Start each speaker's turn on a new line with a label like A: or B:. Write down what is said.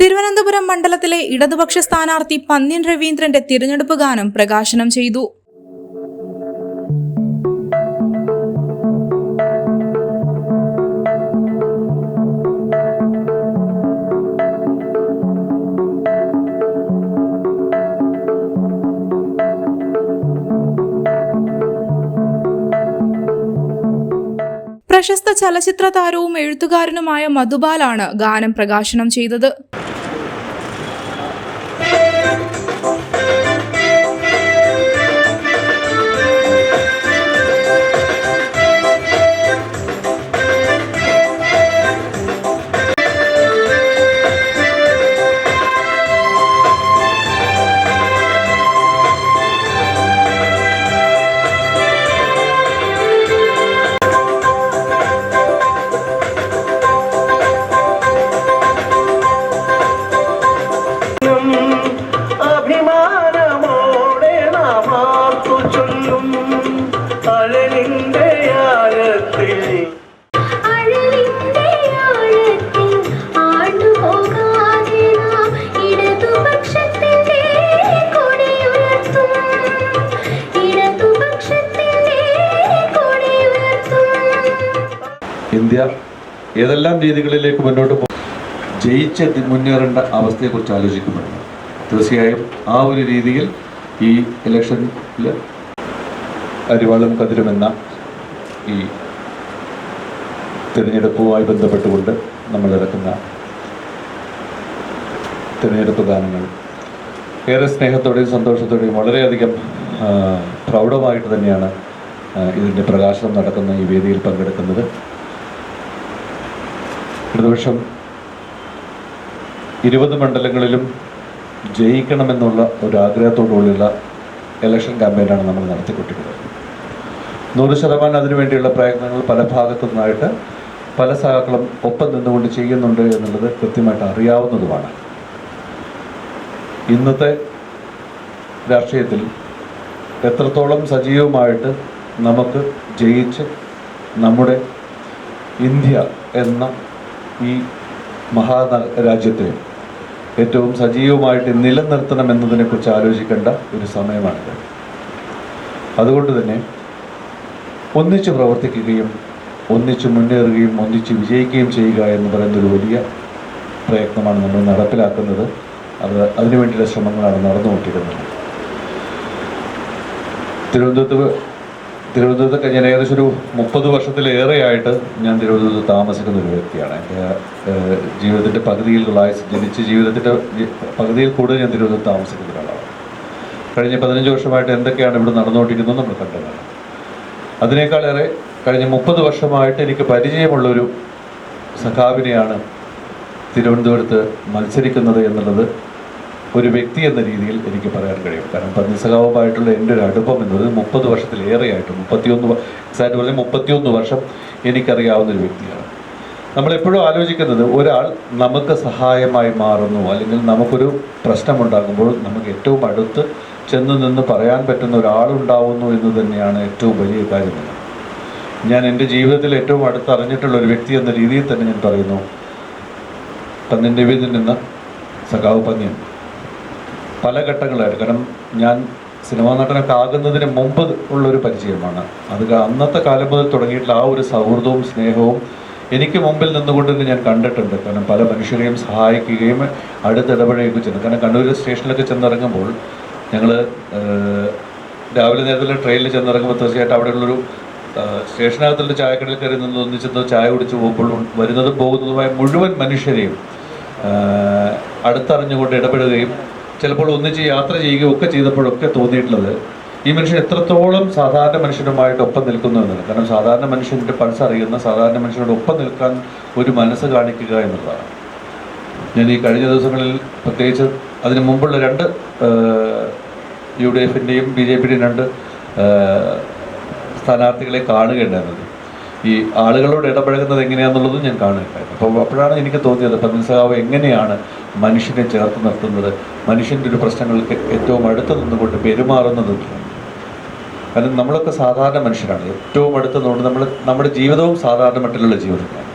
A: തിരുവനന്തപുരം മണ്ഡലത്തിലെ ഇടതുപക്ഷ സ്ഥാനാർത്ഥി പന്ന്യൻ രവീന്ദ്രന്റെ തിരഞ്ഞെടുപ്പ് ഗാനം പ്രകാശനം ചെയ്തു. പ്രശസ്ത ചലച്ചിത്ര താരവും എഴുത്തുകാരനുമായ മധുബാലാണ് ഗാനം പ്രകാശനം ചെയ്തത്.
B: ഇന്ത്യ ഏതെല്ലാം രീതികളിലേക്ക് മുന്നോട്ട് പോകും ജയിച്ച് മുന്നേറേണ്ട അവസ്ഥയെക്കുറിച്ച് ആലോചിക്കുമ്പോഴാണ് തീർച്ചയായും ആ ഒരു രീതിയിൽ ഈ ഇലക്ഷനിൽ അരിവാളും കതിരുമെന്ന ഈ തിരഞ്ഞെടുപ്പുമായി ബന്ധപ്പെട്ടുകൊണ്ട് നമ്മൾ ഇറക്കുന്ന തിരഞ്ഞെടുപ്പ് ഗാനങ്ങൾ. ഏറെ സ്നേഹത്തോടെയും സന്തോഷത്തോടെയും വളരെയധികം പ്രൗഢമായിട്ട് തന്നെയാണ് ഇതിന്റെ പ്രകാശനം നടക്കുന്ന ഈ വേദിയിൽ പങ്കെടുക്കുന്നത്. ഇടതുപക്ഷം ഇരുപത് മണ്ഡലങ്ങളിലും ജയിക്കണമെന്നുള്ള ഒരു ആഗ്രഹത്തോടുള്ള ഇലക്ഷൻ ക്യാമ്പയിനാണ് നമ്മൾ നടത്തിക്കൊണ്ടിരിക്കുന്നത് നൂറ് ശതമാനം അതിനുവേണ്ടിയുള്ള പ്രയത്നങ്ങൾ പല ഭാഗത്തു നിന്നായിട്ട് പല സഹാക്കളും ഒപ്പം നിന്നുകൊണ്ട് ചെയ്യുന്നുണ്ട് എന്നുള്ളത് കൃത്യമായിട്ട് അറിയാവുന്നതുമാണ്. ഇന്നത്തെ രാഷ്ട്രീയത്തിൽ എത്രത്തോളം സജീവമായിട്ട് നമുക്ക് ജയിച്ച് നമ്മുടെ ഇന്ത്യ എന്ന ഈ മഹാ രാജ്യത്തെ ഏറ്റവും സജീവമായിട്ട് നിലനിർത്തണം എന്നതിനെക്കുറിച്ച് ആലോചിക്കേണ്ട ഒരു സമയമാണിത്. അതുകൊണ്ട് തന്നെ ഒന്നിച്ച് പ്രവർത്തിക്കുകയും ഒന്നിച്ച് മുന്നേറുകയും ഒന്നിച്ച് വിജയിക്കുകയും ചെയ്യുക എന്ന് പറയുന്ന ഒരു വലിയ പ്രയത്നമാണ് നമ്മൾ നടപ്പിലാക്കുന്നത്. അത് അതിനുവേണ്ടിയുള്ള ശ്രമങ്ങളാണ് നടന്നുകൊണ്ടിരിക്കുന്നത് തിരുവനന്തപുരത്ത് തിരുവനന്തപുരത്തൊക്കെ ഞാൻ ഏകദേശം ഒരു മുപ്പത് വർഷത്തിലേറെയായിട്ട് ഞാൻ തിരുവനന്തപുരത്ത് താമസിക്കുന്ന ഒരു വ്യക്തിയാണ്. എന്റെ ജീവിതത്തിന്റെ പകുതിയിലുള്ള ആയുസ് ജനിച്ച ജീവിതത്തിന്റെ പകുതിയിൽ കൂടുതൽ ഞാൻ തിരുവനന്തപുരത്ത് താമസിക്കുന്ന ഒരാളാണ്. കഴിഞ്ഞ പതിനഞ്ച് വർഷമായിട്ട് എന്തൊക്കെയാണ് ഇവിടെ നടന്നുകൊണ്ടിരിക്കുന്നത് നമ്മൾ കണ്ടതാണ്. അതിനേക്കാളേറെ കഴിഞ്ഞ മുപ്പത് വർഷമായിട്ട് എനിക്ക് പരിചയമുള്ളൊരു സഖാവിനെയാണ് തിരുവനന്തപുരത്ത് മത്സരിക്കുന്നത് എന്നുള്ളത് ഒരു വ്യക്തി എന്ന രീതിയിൽ എനിക്ക് പറയാൻ കഴിയും. കാരണം പന്നിസഖാവുമായിട്ടുള്ള എന്റെ ഒരു അടുപ്പം എന്നത് മുപ്പത് വർഷത്തിലേറെയായിട്ട് മുപ്പത്തിയൊന്ന് എക്സാക്ട് പറഞ്ഞാൽ മുപ്പത്തിയൊന്ന് വർഷം എനിക്കറിയാവുന്ന ഒരു വ്യക്തിയാണ്. നമ്മളെപ്പോഴും ആലോചിക്കുന്നത് ഒരാൾ നമുക്ക് സഹായമായി മാറുന്നു അല്ലെങ്കിൽ നമുക്കൊരു പ്രശ്നമുണ്ടാകുമ്പോൾ നമുക്ക് ഏറ്റവും അടുത്ത് ചെന്ന് നിന്ന് പറയാൻ പറ്റുന്ന ഒരാളുണ്ടാവുന്നു എന്ന് തന്നെയാണ് ഏറ്റവും വലിയ കാര്യം ഞാൻ എന്റെ ജീവിതത്തിൽ ഏറ്റവും അടുത്ത് അറിഞ്ഞിട്ടുള്ള ഒരു വ്യക്തി എന്ന രീതിയിൽ തന്നെ ഞാൻ പറയുന്നു. പന്നിന്റെ വീതിൽ നിന്ന് സഖാവ് പന്നിയൻ. പല ഘട്ടങ്ങളായിട്ട്. കാരണം ഞാൻ സിനിമാ നടനൊക്കെ ആകുന്നതിന് മുമ്പ് ഉള്ളൊരു പരിചയമാണ്. അത് അന്നത്തെ കാലം മുതൽ തുടങ്ങിയിട്ടുള്ള ആ ഒരു സൗഹൃദവും സ്നേഹവും എനിക്ക് മുമ്പിൽ നിന്നുകൊണ്ട് തന്നെ ഞാൻ കണ്ടിട്ടുണ്ട്. കാരണം പല മനുഷ്യരെയും സഹായിക്കുകയും അടുത്തിടപഴകുകയും ചെയ്യുന്നു. കാരണം കണ്ണൂർ സ്റ്റേഷനിലൊക്കെ ചെന്നിറങ്ങുമ്പോൾ ഞങ്ങൾ രാവിലെ നേരത്തിൽ ട്രെയിനിൽ ചെന്നിറങ്ങുമ്പോൾ തീർച്ചയായിട്ടും അവിടെയുള്ളൊരു സ്റ്റേഷനകത്തുള്ള ചായക്കടയിൽ കയറി നിന്ന് ഒന്നിച്ചെന്ന് ചായ കുടിച്ച് പോകുമ്പോൾ വരുന്നതും പോകുന്നതുമായ മുഴുവൻ മനുഷ്യരെയും അടുത്തറിഞ്ഞുകൊണ്ട് ഇടപെടുകയും ചിലപ്പോൾ ഒന്നിച്ച് യാത്ര ചെയ്യുകയോ ഒക്കെ ചെയ്തപ്പോഴൊക്കെ തോന്നിയിട്ടുള്ളത് ഈ മനുഷ്യൻ എത്രത്തോളം സാധാരണ മനുഷ്യനുമായിട്ട് ഒപ്പം നിൽക്കുന്നു എന്നത് കാരണം സാധാരണ മനുഷ്യന്റെ പൾസ് അറിയുന്ന സാധാരണ മനുഷ്യനോട് ഒപ്പം നിൽക്കാൻ ഒരു മനസ്സ് കാണിക്കുക എന്നുള്ളതാണ്. ഞാൻ ഈ കഴിഞ്ഞ ദിവസങ്ങളിൽ പ്രത്യേകിച്ച് അതിന് മുമ്പുള്ള രണ്ട് യു ഡി എഫിന്റെയും ബി ജെ പിയുടെയും രണ്ട് സ്ഥാനാർത്ഥികളെ കാണുകയുണ്ടായിരുന്നത്. ഈ ആളുകളോട് ഇടപഴകുന്നത് എങ്ങനെയാണെന്നുള്ളതും ഞാൻ കാണുകയായിരുന്നു അപ്പോൾ അപ്പോഴാണ് എനിക്ക് തോന്നിയത് പത്മസഹാവ് എങ്ങനെയാണ് മനുഷ്യനെ ചേർത്ത് നിർത്തുന്നത്? മനുഷ്യന്റെ ഒരു പ്രശ്നങ്ങൾക്ക് ഏറ്റവും അടുത്ത് നിന്നുകൊണ്ട് പെരുമാറുന്നത് കാരണം നമ്മളൊക്കെ സാധാരണ മനുഷ്യരാണ്. ഏറ്റവും അടുത്ത് നിന്നുകൊണ്ട് നമ്മൾ നമ്മുടെ ജീവിതവും സാധാരണ മട്ടിലുള്ള ജീവിതമാണ്